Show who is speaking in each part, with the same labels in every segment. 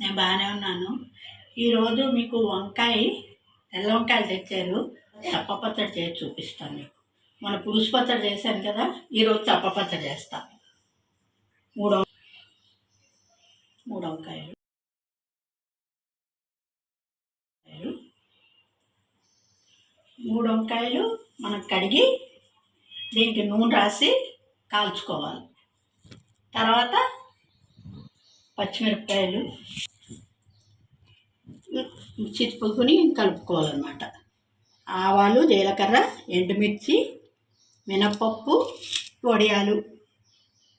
Speaker 1: నేను బాగానే ఉన్నాను. ఈరోజు మీకు వంకాయ తెల్ల వంకాయలు తెచ్చారు. చప్ప పచ్చడి చేసి చూపిస్తాను మీకు. మన పులుసు పచ్చడి చేశాను కదా ఈరోజు చప్ప పచ్చడి చేస్తా. మూడు మూడు వంకాయలు వంకాయలు. మూడు వంకాయలు మనం కడిగి దీనికి నూనె రాసి కాల్చుకోవాలి. తర్వాత పచ్చిమిరపకాయలు. చిచ్చుకుని కలుపుకోవాలన్నమాట. ఆవాలు జీలకర్ర ఎండుమిర్చి మినపప్పు వడియాలు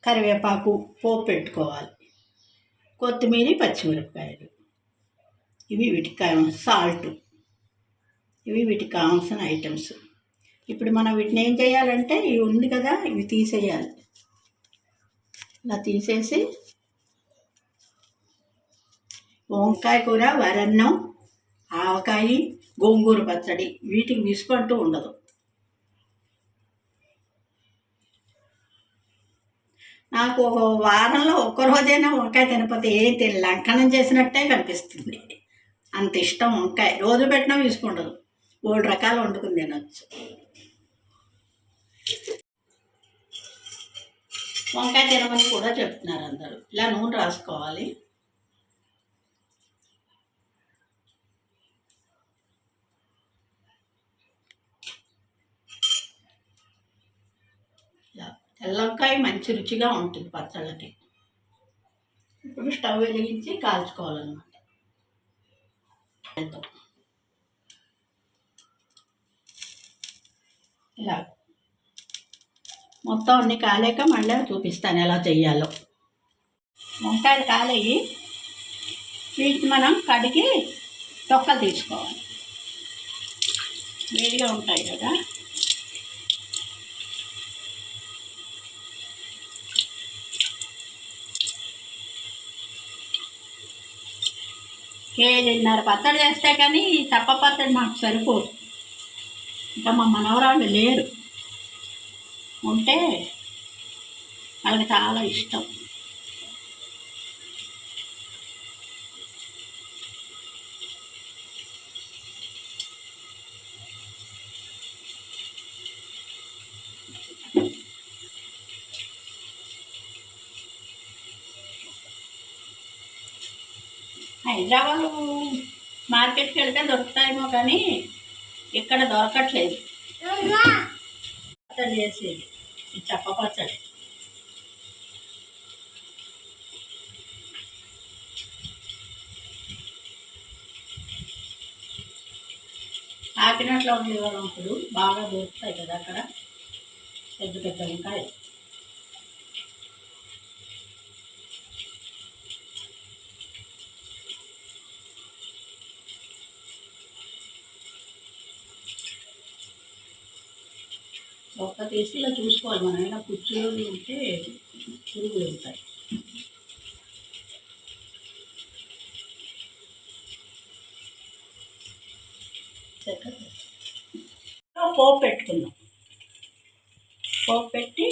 Speaker 1: కరివేపాకు పోపు పెట్టుకోవాలి. కొత్తిమీర పచ్చిమిరపకాయలు. ఇవి వీటికి సాల్ట్. ఇవి వీటికి కావాల్సిన ఐటమ్స్. ఇప్పుడు మనం వీటిని ఏం చేయాలంటే ఇవి ఉంది కదా ఇవి తీసేయాలి. ఇలా తీసేసి వంకాయ కూర వరన్నం ఆవకాయ గోంగూర పచ్చడి వీటికి విసుకంటూ ఉండదు. నాకు ఒక వారంలో ఒక్కరోజైనా వంకాయ తినకపోతే ఏం తిన లంకనం చేసినట్టే కనిపిస్తుంది. అంత ఇష్టం వంకాయ. రోజు పెట్టినా తీసుకుండదు మూడు రకాలు వండుకుని తినొచ్చు. వంకాయ తినమని కూడా చెప్తున్నారు అందరూ. ఇలా నూనె రాసుకోవాలి. ఇలా మంచి రుచిగా ఉంటుంది పచ్చళ్ళకి. ఇప్పుడు స్టవ్ వెలిగించి కాల్చుకోవాలన్నమాట. ఇలా. మొత్తం అన్ని కాలేక మళ్ళీ చూపిస్తాను ఎలా చెయ్యాలో. వంకాయలు కాలేయి. వీటిని మనం కడిగి తొక్కలు తీసుకోవాలి. వేడిగా ఉంటాయి కదా. కేజీన్నర పచ్చడి చేస్తే కానీ ఈ తప్ప పచ్చడి మాకు సరిపోదు. ఇంకా మా మనవరాళ్ళు లేరు. ఉంటే వాళ్ళకి చాలా ఇష్టం. హైదరాబాద్ మార్కెట్కి వెళ్తే దొరుకుతాయేమో కానీ ఇక్కడ దొరకట్లేదు. పచ్చడి చేసేది. చెప్ప పచ్చడి. ఆకినట్లో ఉండేవాళ్ళం బాగా దొరుకుతాయి కదా అక్కడ. పెద్ద పెద్ద ఉంటాయి. ఒక్క తీసి ఇలా చూసుకోవాలి. మనం ఏమైనా కుర్చీలో ఉంటే పురుగులు ఉంటాయి పోపు పెట్టుకుందాం. పోపు పెట్టి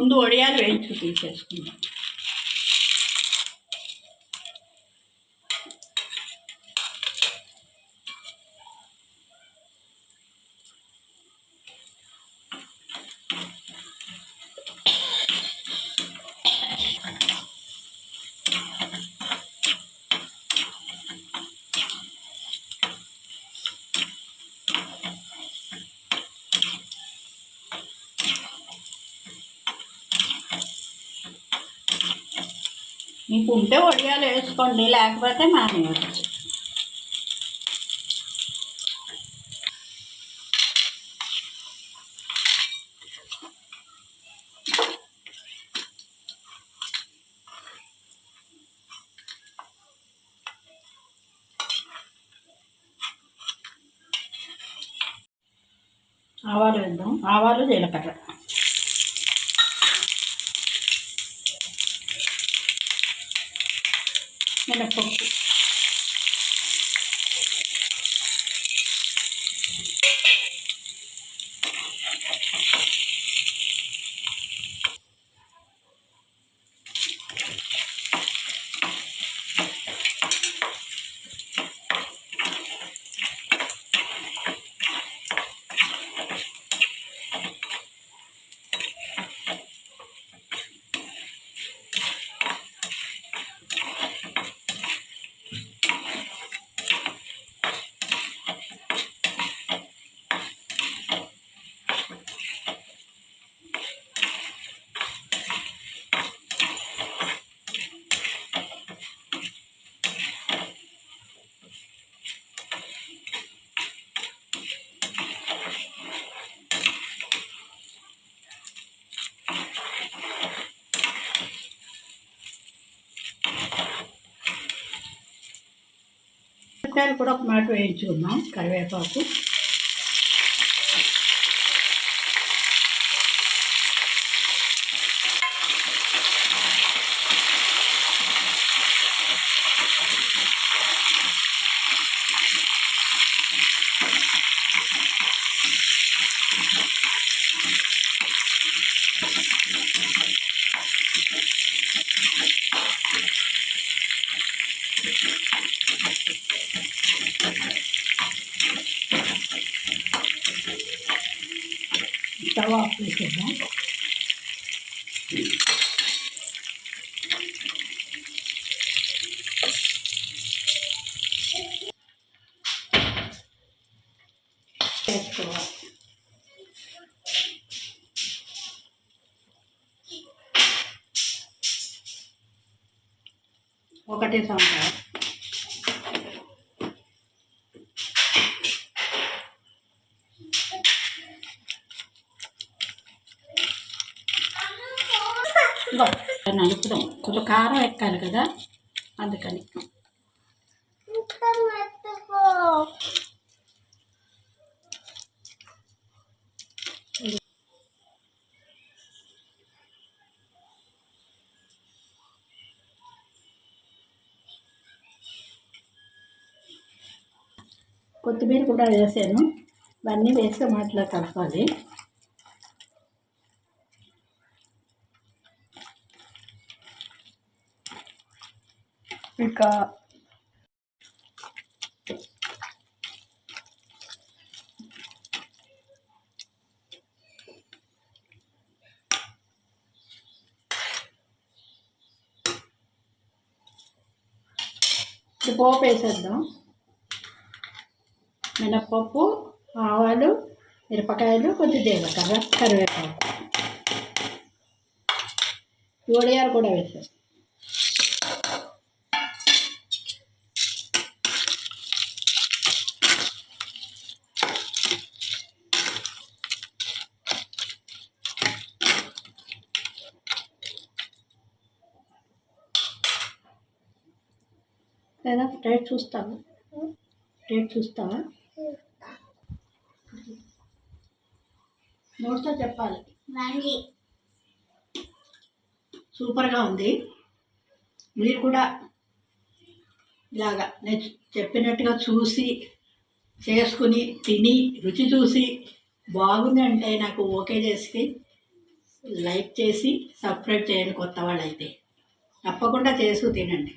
Speaker 1: ముందు వడియాలు వేయించి తీసేసుకుందాం మీకు ఉంటే వడియాలు వేసుకోండి లేకపోతే మానేయచ్చు. ఆవాలు వేద్దాం. ఆవాలు జీలకర్ర. మినప్పప్పు మిరపకాయలు కూడా ఒక మాట వేయించుకుందాం కరివేపాకు Thank you. చేసుకోవాలి ఒకటి సంవత్సరం. నలుపుదాం. కొంచెం కారం ఎక్కాలి కదా అందుకని. కొత్తిమీర కూడా వేసాను. ఇవన్నీ వేస్తే మాటలో కలపాలి.
Speaker 2: ఇంకా
Speaker 1: పోపు వేసేద్దాం. మినప్పప్పు ఆవాలు మిరపకాయలు కొంచెం జీలకర్ర కరివేపాకు. వడియాలు కూడా వేసాం లేదా రేట్ చూస్తాము రేట్ చూస్తావా? నోట్తో చెప్పాలి. సూపర్గా ఉంది. మీరు కూడా ఇలాగా నేను చెప్పినట్టుగా చూసి చేసుకుని తిని రుచి చూసి బాగుంది అంటే నాకు ఓకే చేసి లైక్ చేసి సబ్స్క్రైబ్ చేయండి కొత్త వాళ్ళైతే. తప్పకుండా చేసు తినండి.